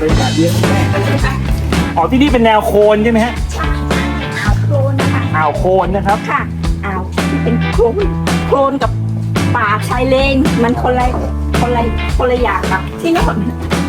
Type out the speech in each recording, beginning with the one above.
บรรยากาศดีครับแม่อ๋อที่นี่เป็นแนวโคนใช่ไหมฮะใช่อ่าวโคลนค่ะอ่าวโคนนะครับ ค่ะอ่าวที่เป็นโคลนโคลนกับป่าชายเลนมันคนละคนละคนละอย่างกับที่โน่น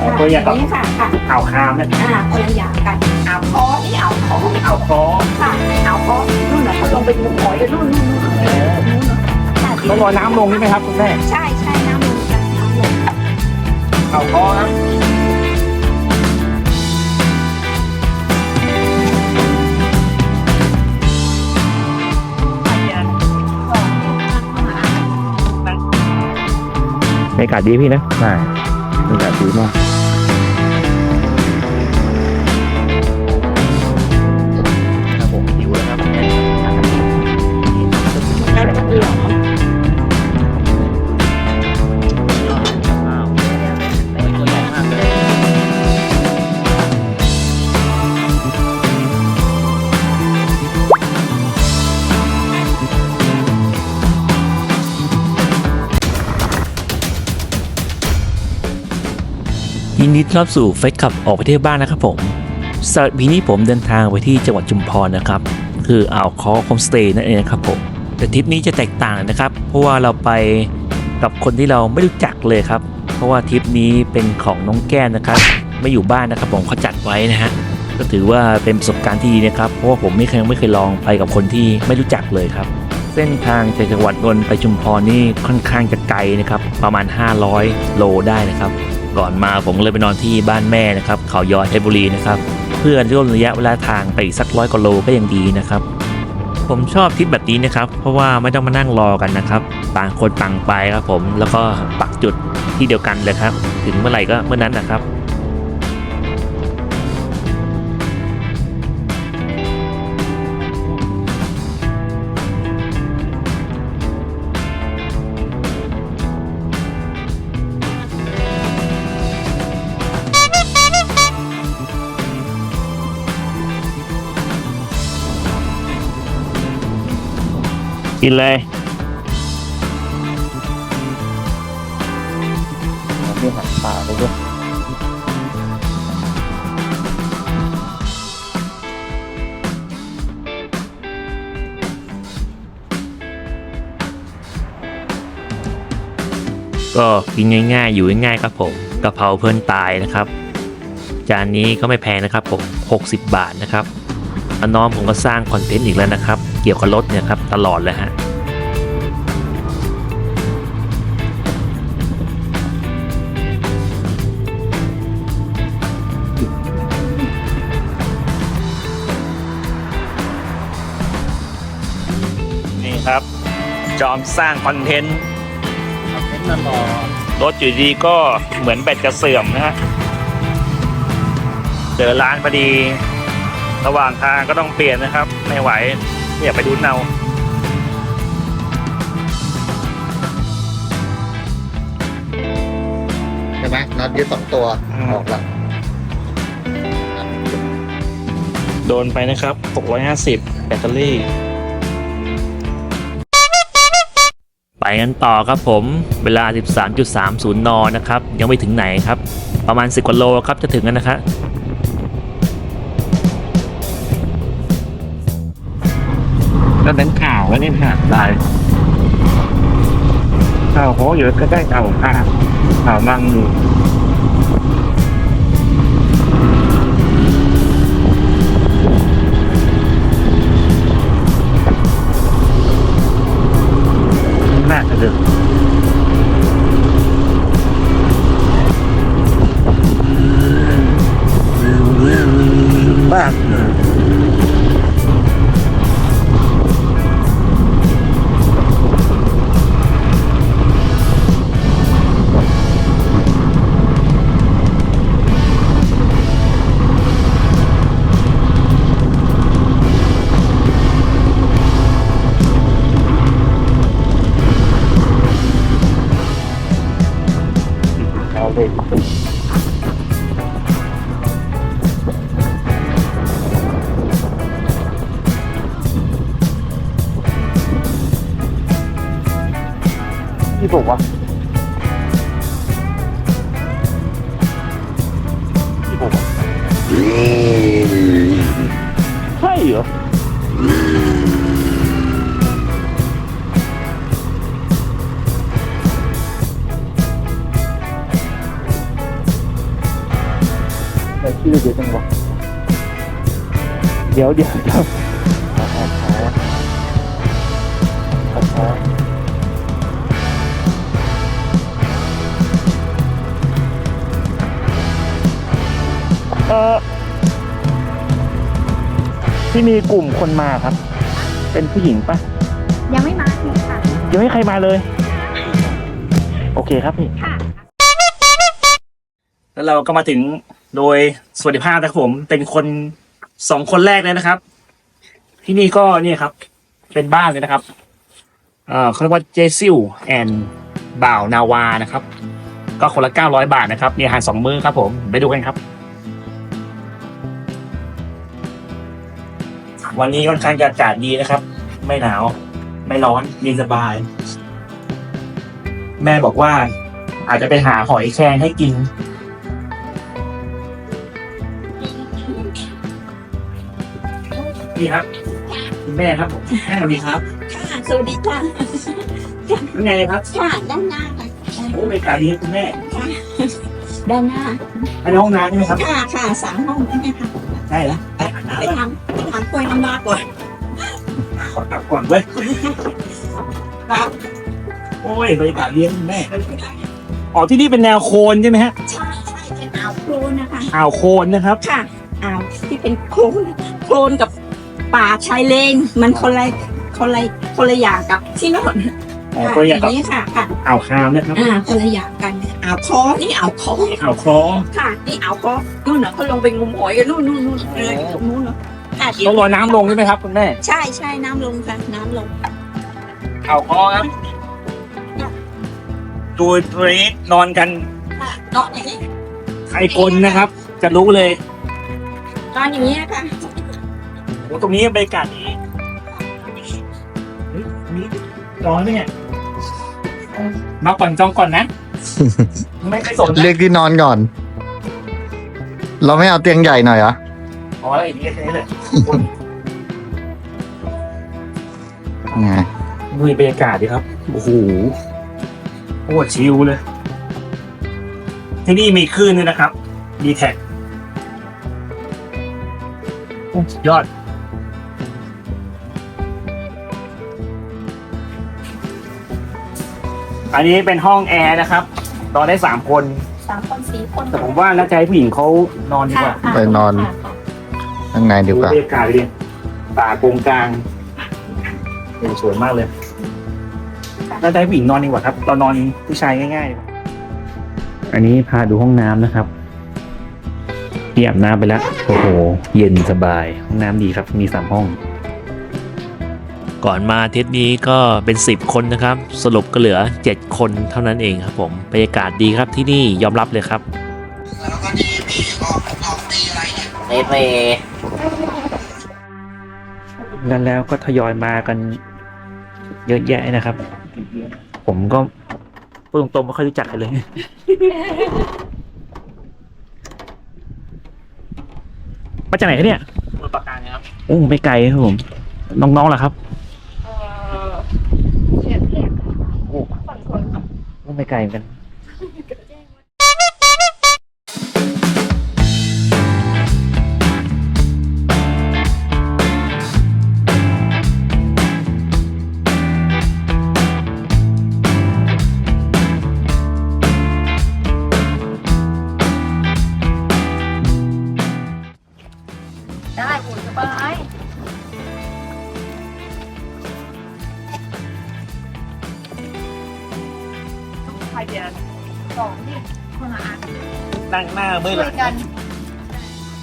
อ๋อคนละอย่างกับ นี่ค่ะค่ะอ่าวคามเนี่ยอ่าคนละอย่างกันอ่าวคอนี่อ่าวคออ่าวคอค่ะอ่าวคอนู่นน่ะเขาลงไปดูหอยกันนู่นนู่นนู่นนู่นค่ะต้องรอน้ำลงใช่ไหมครับคุณแม่ ใช่ใช่น้ำลงกันน้ำลง อ่าวคอครั รรยากาศดีพี่นะ ใช่บรรยากาศดีมาก ยินดีต้อนรับสู่เฟซขับออกไปเที่ยวบ้านนะครับผมสำหรับปีนี้ผมเดินทางไปที่จังหวัดชุมพรนะครับ คืออ่าวคอโฮมสเตย์นั่นเองนะครับผมแต่ทริปนี้จะแตกต่างนะครับ เพราะว่าเราไปกับคนที่เราไม่รู้จักเลยครับ เพราะว่าทริปนี้เป็นของน้องแก้มนะครับ ไม่อยู่บ้านนะครับผมเขาจัดไว้นะฮะก็ถือว่าเป็นประสบการณ์ที่ดีนะครับ เพราะว่าผมไม่เคยไม่เคยลองไปกับคนที่ไม่รู้จักเลยครับ เส้นทางจากจังหวัดนนท์ไปชุมพรนี่ค่อนข้างจะไกลนะครับ ประมาณ 500 โลได้นะครับ ก่อนมาผมเลยไปนอนที่บ้านแม่นะครับเขาย้อยเพชรบุรีนะครับเพื่อร่นระยะเวลาทางไปอีกสักร้อยกว่าโลก็ยังดีนะครับ ผมชอบทริปแบบนี้นะครับเพราะว่าไม่ต้องมานั่งรอกันนะครับต่างคนต่างไปครับผมแล้วก็ปักจุดที่เดียวกันเลยครับ ถึงเมื่อไหร่ก็เมื่อนั้นนะครับ กินเลยนี่หันปลาไปด้วยก็กินง่ายๆ อยู่ง่ายๆครับผมกะเพราเพื่อนตายนะครับ จานนี้ก็ไม่แพงนะครับผม 60 บาทนะครับแล้วน้องผมก็สร้างคอนเทนต์อีกแล้วนะครับเกี่ยวกับรถเนี่ยครับ ตลอดเลยฮะนี่ครับ จอมสร้างคอนเทนต์เห็นมันรอรถอยู่ดีก็เหมือนแบตจะเสื่อมนะฮะเจอร้านพอดี ระหว่างทางก็ต้องเปลี่ยนนะครับ ไม่ไหว อยากไปดูเนาใช่ไหมน็อตยึดสองตัวอืมออกหลังโดนไปนะครับ 650 แบตเตอรี่ ไปกันต่อครับผม เวลา 13.30 น นะครับ ยังไม่ถึงไหนครับ ประมาณ 10กว่าโลครับ จะถึงกันนะครับ แล้วนั้นข่าวแล้วนี่ค่ะได้ข่าวโหอยู่ใกล้ๆข่าค่ะข่าวมั่งอยู่ เอาเลยที่บอกว่าใช่เหรอ แต่ชื่อเดียวจังวะเดี๋ยวเดี๋ยวเดี๋ยวขอขอขอเออที่มีกลุ่มคนมาครับ เป็นผู้หญิงปะยังไม่มาถึงค่ะ ยังไม่มีใครมาเลย โอเคครับพี่ ค่ะ แล้วเราก็มาถึง โดยสวัสดิภาพนะครับผมเป็นคนสองคนแรกเลยนะครับ ที่นี่ก็เนี่ยครับ เป็นบ้านเลยนะครับเอ่อเขาเรียกว่าเจซิลแอนบ่าวนาวานะครับ ก็คนละเก้าร้อยบาทนะครับมีอาหารสองมื้อครับผมไปดูกันครับ วันนี้ค่อนข้างจะอากาศดีนะครับ ไม่หนาว ไม่ร้อนเย็นสบาย แม่บอกว่าอาจจะไปหาหอยแครงให้กิน นี่ครับคุณแม่ครับผมแม่สวัสดีครับค่ะสวัสดีค่ะเป็นไงครับค่ะด้านหน้าค่ะโอ้เป็นการดีครับคุณแม่ด้านหน้าอันนี้ห้องน้ำใช่ไหมครับค่ะค่ะสามห้องนี่ค่ะได้แล้วไปอาบน้ไปทำไปทำกล้วยน้ำว้าก่อนำขอกลับก่อนเว้ยครับโอ้ยบรรยากาศดีครับคุณแม่อ๋อที่นี่เป็นแนวโคนใช่ไหมฮะใช่ใช่เป็นอ่าวโคลนนะคะอ่าวโคนนะครับค่ะอ่าวที่เป็นโคลนโคลนกับ ป่าชายเลน มันคนละคนละคนละอย่างกับที่โน่นอ๋อค่ะก็อย่างกับ นี้ค่ะค่ะอ่าวคามนะครับอ่าคนละอย่างกันอ่าวคอนี่อ่าวคออ่าวคลองค่ะนี่อ่าวคอนู่นน่ะเขาลงไปงมหอยกันนู่นนู่นนู่นเลยตรงนู้นเนาะค่ะเดี๋ยต้วองรอน้ำลงใช่ไหมครับคุณแม่ใช่ใช่น้ำลงค่ะน้ำลง อ่าวคลองครับดูตัวนี้นอนกันค่ะนอนอย่างนี้ใครกลนะครับ จะรู้เลย นอนอย่างนี้ค่ะ โอ้ตรงนี้บรรยากาศดีเฮ้ยมีร้อนไหมเนี่ยมาก่อนจองก่อนนะ ไม่เคยสนนะเรียกที่นอนก่อน เราไม่เอาเตียงใหญ่หน่อยเหรอ อ๋ออะไรอย่างเงี้ยแค่นี้เลยไงดูบรรยากาศดีครับ โอ้โหโคตรชิลเลย ที่นี่มีคลื่นด้วยนะครับ ดีแท็กยอด อันนี้เป็นห้องแอร์นะครับนอนได้สามคน สามคนสี่คนแต่ผมว่าน่าจะให้ผู้หญิงเขานอนดีกว่าค่ะไปนอน ค่ะข้างในดีกว่า บรรยากาศดีป่าโกงกลางโอ้สวยมากเลยน่าจะให้ผู้หญิงนอนดีกว่าครับ เรานอนผู้ชายง่ายๆอันนี้พาดูห้องน้ำนะครับที่อาบน้ำไปแล้ว โอ้โห เย็นสบาย ห้องน้ำดีครับ มีสามห้อง ก่อนมาทริปนี้ก็เป็น 10 คนนะครับ สรุปก็เหลือ 7 คนเท่านั้นเองครับผมบรรยากาศดีครับที่นี่ยอมรับเลยครับกันแล้วก็ทยอยมากันเยอะแยะนะครับ ผมก็พูดตรงๆไม่ค่อยรู้จักใครเลย มาจากไหนคะเนี่ยปากการครับ โอ้ไม่ไกลครับผม น้องๆล่ะครับ เออเฉียดเฉียด โอ้ คนคนค่ะ ไม่ไกลเหมือนกัน สองนี่คนละอันนั่งหน้ามืดช่เลวยยกัน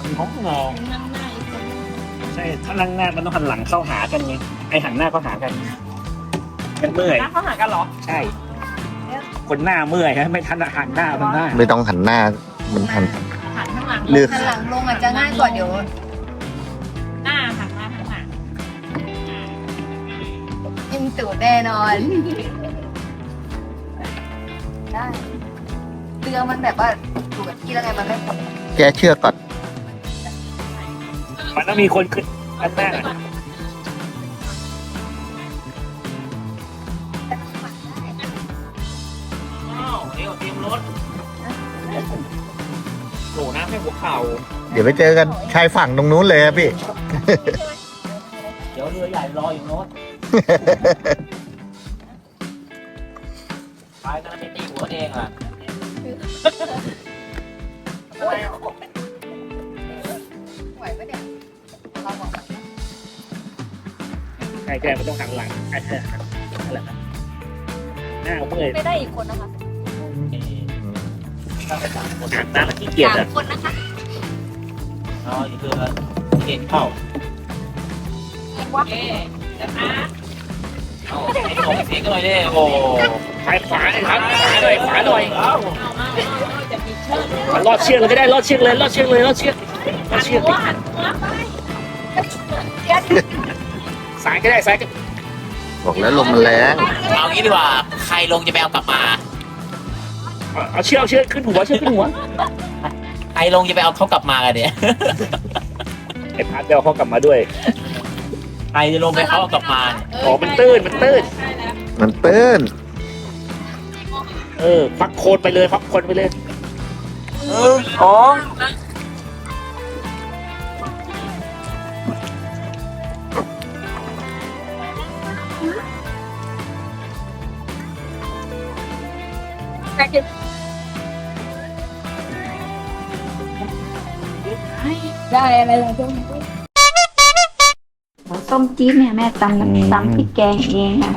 มันห้องนอนนั่งหน้าอีกคนนึงใช่ ถ้านั่งหน้ามันต้องหันหลังเข้าหากันไง ไอหันหน้าเข้าหากัน มันเมื่อย นั่งเข้าหากันเหรอ ใช่ คนหน้าเมื่อยฮะไม่ทันหันหน้าทางหน้าไม่ต้องหันหน้ามันหัน หันข้างหลังเลือก หันหลังลงอาจจะง่ายกว่าเดี๋ยวหน้าหันหน้าข้างหลังยิงตูดแน่นอน ได้ เรือมันแบบว่าตูดที่แล้วไงมันไม่แกเชือกก่อน มันต้องมีคนขึ้นด้านหน้าอ้าวเดี๋ยวเตรียมรถโหน้ำให้หัวเข่า เดี๋ยวไปเจอกันชายฝั่งตรงนู้นเลยครับพี่ เดี๋ยวเรือใหญ่รออยู่โน้น ใช่แกมันต้องหันหลังไอ้เหี้ยนั่นแหละครับหน้าเมื่อยไม่ได้อีกคนนะคะตั้งแต่สามคนน้ำมันขี้เกียจสาอะมคนนะคะอ๋อนี่คือเกียจเข้าว่าเอาให้ส่งเสียงกันหน่อยดิโอ้ขายขวาหน่อยครับขวาหน่อยขวาหน่อยมันรอดเชือกเลยก็ได้รอดเชือกเลยรอดเชือกเลยรอดเชือกรอดเชือก สายก็ได้สายก็บอกแล้วลมมันแรงเอางี้ดีกว่า ใครลงจะไปเอากลับมาเอาเชือกเอาเชือกขึ้นหัวเชือกขึ้นหัวใครลงจะไปเอาเขากลับมากันเนี่ย ไอ้พาร์ทเดียวเขากลับมาด้วย ใครจะลงไปเขาเอากลับมาเนี่ยอ๋อมันตื้นมันตื้นมันตื้นเออพักโคนไปเลยพักโคนไปเลยอ๋ อได้อะไรเลยทุกส้มจี๊ดเนี่ยแม่ตำน้ำตำพริกแกงเองค่ะ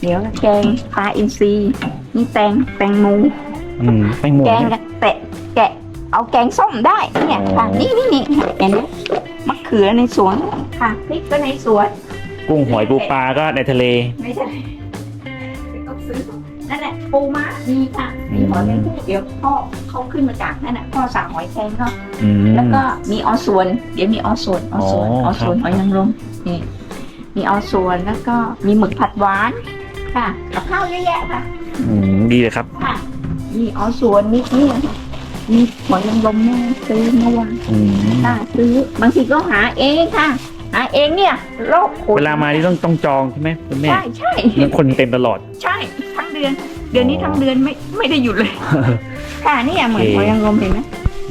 เดี๋ยวแกงปลาอินทรีนี่แตงแตงมอืมแตงโมแกงกับแตะแกะเอาแกงส้มได้เนี่ยค่ะนี่นี่นี่เห็นไหมมะเขือในสวนค่ะพริกก็ในสวน กุ้งหอยปูปลาก็ในทะเลไม่ใช่ นั่นแหละปูม้ามีค่ะมีหอยแมงผู้เดี๋ยวพ่อเขาขึ้นมาจากนั่นแหละพ่อสั่งหอยแครงเขาอืม แล้วก็มีออส่วน เดี๋ยวมีออส่วนออส่วนอ๋อออส่วนครับหอยนางรมนี่มีออส่วนแล้วก็มีหมึกผัดหวานค่ะกับข้าวเยอะแยะค่ะ อืมดีเลยครับ ค่ะมีออส่วนนี่นี่มีหอยนางรมแม่ซื้อเมื่อวานอืมค่ะซื้อบางทีก็หาเองค่ะหาเองเนี่ยโรคโควิดเวลามานี่ต้องต้องจองใช่ไหมคุณแม่ใช่ใช่ มันคนเต็มตลอด ใช่ทั้ง เดือน เดือนนี้ทั้งเดือนไม่ไม่ได้หยุดเลย ค่ะเนี่ยเหมือนโอเค หอยนางรมเห็นไหม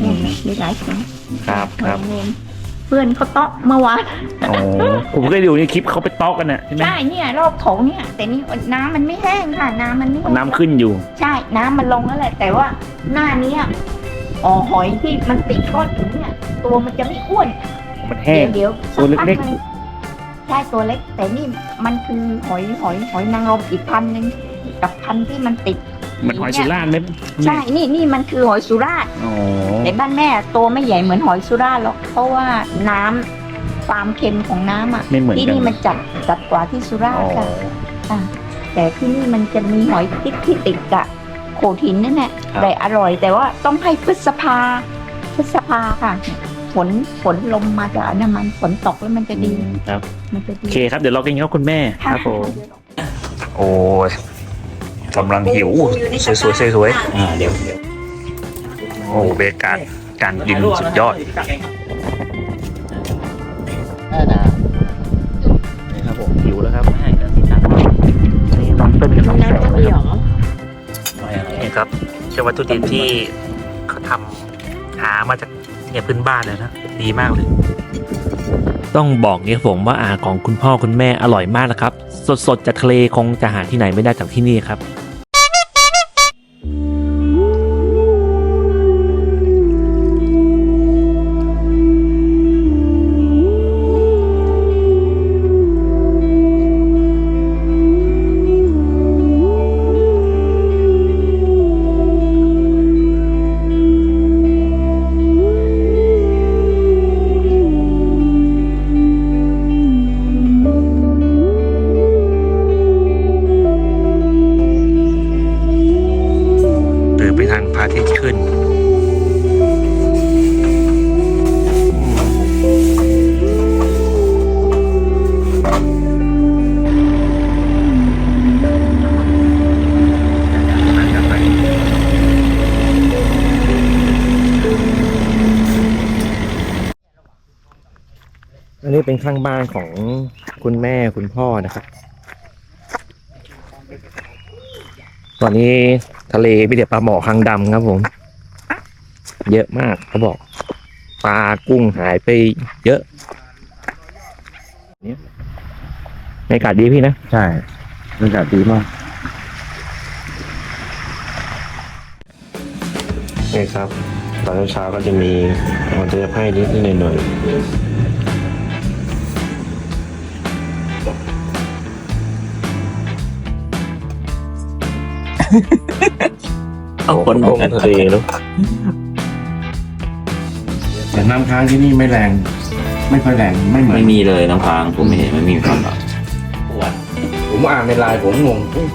อืมมีหลายคนครับครับหอยนางรมเพื่อนเขาเตาะเมื่อวานโอ้ผมเคยดูในคลิปเขาไปต๊อกกันน่ะใช่ไหมใช่เนี่ยรอบโถงเนี่ย แต่นี่น้ำมันไม่แห้งค่ะ น้ำมันไม่แห้งน้ำขึ้นอยู่ ใช่น้ำมันลงแล้วแหละ แต่ว่าหน้าเนี้ยอ๋อหอยที่มันติดก้อนหินเนี่ย ตัวมันจะไม่อ้วน มันแห้ง เดี๋ยวตัวเล็กๆสัพันึ่งใช่ตัวเล็ก แต่นี่มันคือหอยหอยหอยนางรมอีกพันหนึ่ง กับพันที่มันติดเหมันหอยสุราษฎร์ไหมใช่นี่นี่มันคือหอยสุราษฎร์อ๋อในบ้านแม่ตัวไม่ใหญ่เหมือนหอยสุราษฎร์หรอกเพราะว่าน้ำความเค็มของน้ำอะไม่เหมือนที่กันนี่มันจัดจัดกว่าที่สุราษอ๋ฎอร์ค่ะแต่ที่นี่มันจะมีหอยติดที่ติดกับโขดหินนั่นแหละครับแต่อร่อย แต่ว่าต้องให้พฤษภาพฤษภาค่ะฝนฝนลมมาจากน้ำมันฝนตกแล้วมันจะดีครับมันจะโอดีเคครับเดี๋ยวเรากินข้าวคุณแม่ค่ะครับผม โอ้ย กำลังหิว สวยๆสวยๆอ่าเดี๋ยวเดี๋ยวโอ้เบรกการการกินสุดยอดแน่นะนี่ครับผมหิวแล้วครับนี่ต้องต้นกับน้องแสงนะครับนี่ครับเชื่อวัตถุดิบที่เขาทำหามาจากเนี่ยพื้นบ้านเลยนะ ดีมากเลย ต้องบอกเนี่ยผมว่าอาหารของคุณพ่อคุณแม่อร่อยมากนะครับ สดๆจากทะเลคงจะหาที่ไหนไม่ได้จากที่นี่ครับ อาทิตย์ขึ้น อันนี้เป็นข้างบ้านของคุณแม่คุณพ่อนะครับ ตอนนี้ทะเลมีแต่ปลาหมอคางดำครับผม เยอะมากเขาบอก ปลากุ้งหายไปเยอะเนี่ยบรรยากาศดีพี่นะ ใช่บรรยากาศดีมากนี่ครับตอนเช้าก็จะมีมันจะให้นิดนิดหน่อยห เอาคนลงทะเลเนอะแต่น้ำค้างที่นี่ไม่แรง ไม่ค่อยแรงไม่เหมือนไม่มีเลยน้ำค้างผมไม่เห็นไม่มีความแบบผมอ่านในไลน์ผมงงเอ๊ะ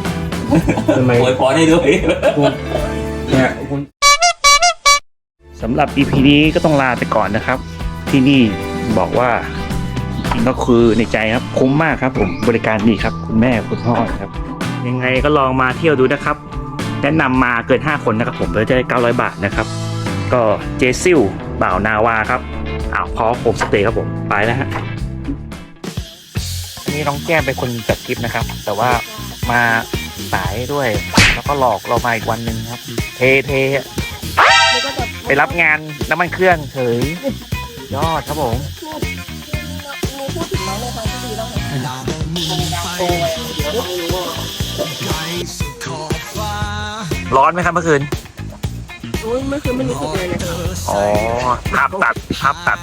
ทำไมโวยพรให้ด้วยเนี่ยคุณสำหรับ EP นี้ก็ต้องลาไปก่อนนะครับ ที่นี่บอกว่าจริงๆก็คือในใจครับคุ้มมากครับ ผมบริการดีครับ คุณแม่คุณพ่อนะครับ ยังไงก็ลองมาเที่ยวดูนะครับ แนะนำมาเกิน 5 คนนะครับผมเราจะได้ 900 บาทนะครับ ก็เจซิลบ่าวนาวาครับอ่าวพอโฮมสเตย์ครับผมไปแล้วฮะอันนี้น้องแก้มเป็นคนจัดทริปนะครับ แต่ว่ามาสายด้วย แล้วก็หลอกเรามาอีกวันหนึ่งครับ เทเทไปรับงานน้ำมันเครื่องเฉยยอดครับผมมีพูดถึงน้องในทางที่ดีบ้างไหม ร้อนไหมครับเมื่อคืนอุ้ยเมื่อคืนไม่รู้สึกเลยเลย อ๋อภาพตัดภาพตัด